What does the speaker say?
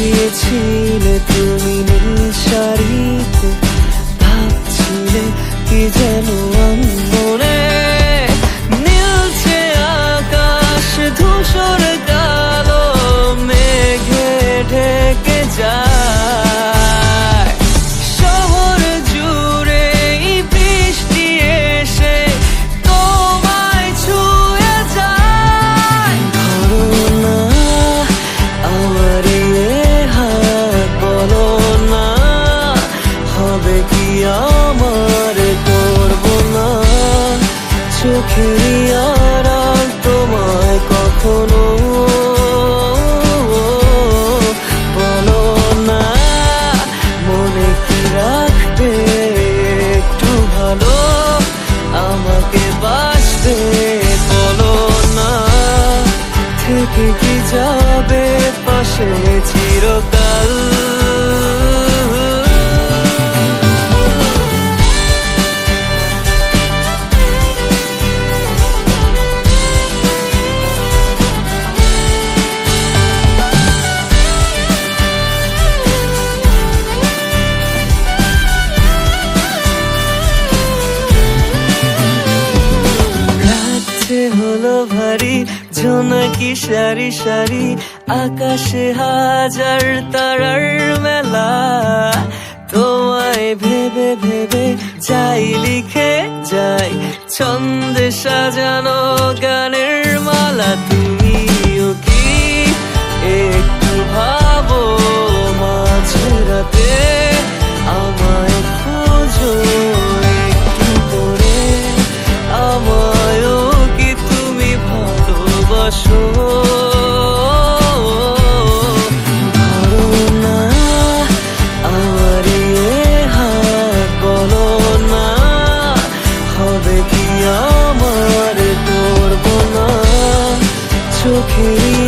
দিয়েছিলে তুমি নীল ভাবছিলে কি যেন মনে নীলছে আকাশ ধূসর কালো মেঘে ঢেকে যায়। সুখের আর তোমায় কখনো বলো না। মনে কি রাখবে একটু ভালো? আমাকে বাসবে বলো না। থেকে কি যাবে পাশে চিরকাল? হলো ভারী ঝুনকি সারি সারি আকাশে হাজার তারার মেলা। তোমায় ভেবে ভেবে যাই লিখে যাই ছন্দে সাজানো okay.